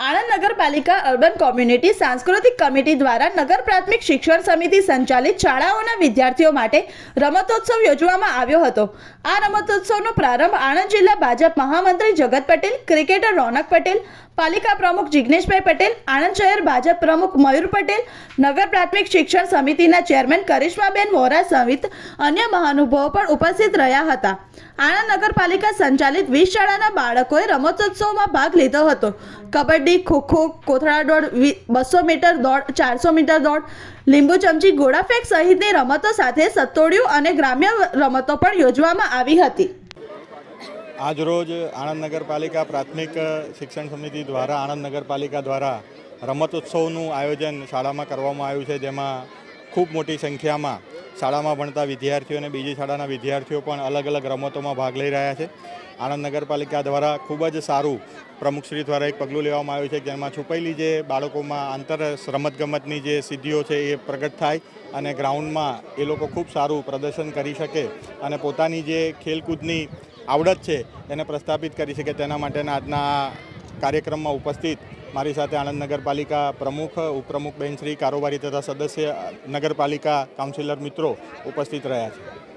આણંદ નગરપાલિકા urban community સાંસ્કૃતિક committee દ્વારા નગર પ્રાથમિક શિક્ષણ સમિતિ સંચાલિત શાળાઓના વિદ્યાર્થીઓ માટે રમતોત્સવ યોજવામાં આવ્યો હતો. આ રમતોત્સવનો પ્રારંભ આણંદ જિલ્લા ભાજપ મહામંત્રી જગત પટેલ, ક્રિકેટર રોનક પટેલ, પાલિકા પ્રમુખ જિજ્ઞેશભાઈ પટેલ, આણંદ શહેર ભાજપ પ્રમુખ મયુર પટેલ, નગર પ્રાથમિક શિક્ષણ સમિતિના ચેરમેન કરિશ્માબેન વોરા સહિત અન્ય મહાનુભાવો પણ ઉપસ્થિત રહ્યા હતા. આણંદ નગરપાલિકા સંચાલિત વીસ શાળાના બાળકોએ રમતોત્સવમાં ભાગ લીધો હતો. કબડ્ડી ખોખો, કોથળા દોડ બસો મીટર દોડ, ચારસો મીટર દોડ, લીંબુ ચમચી, ગોળાફેંક સહિતની રમતો સાથે સત્તોડિયું અને ગ્રામ્ય રમતો પણ યોજવામાં આવી હતી. આજરોજ આણંદ નગરપાલિકા પ્રાથમિક શિક્ષણ સમિતિ દ્વારા આણંદ નગરપાલિકા દ્વારા રમતોત્સવનું આયોજન શાળામાં કરવામાં આવ્યું છે, જેમાં ખૂબ મોટી સંખ્યામાં શાળામાં ભણતા વિદ્યાર્થીઓ અને બીજી શાળાના વિદ્યાર્થીઓ પણ અલગ અલગ રમતોમાં ભાગ લઈ રહ્યા છે. આણંદ નગરપાલિકા દ્વારા ખૂબ જ સારું પ્રમુખશ્રી દ્વારા એક પગલું લેવામાં આવ્યું છે જેમાં છુપાયેલી જે બાળકોમાં આંતર રમતગમતની જે સિદ્ધિઓ છે એ પ્રગટ થાય અને ગ્રાઉન્ડમાં એ લોકો ખૂબ સારું પ્રદર્શન કરી શકે અને પોતાની જે ખેલકૂદની આવડત છે એને પ્રસ્થાપિત કરી શકે તેના માટેના આજના કાર્યક્રમમાં ઉપસ્થિત મારી સાથે આણંદ નગરપાલિકા પ્રમુખ, ઉપપ્રમુખ બેનશ્રી કારોબારી તથા સદસ્ય નગરપાલિકા કાઉન્સિલર મિત્રો ઉપસ્થિત રહ્યા છે.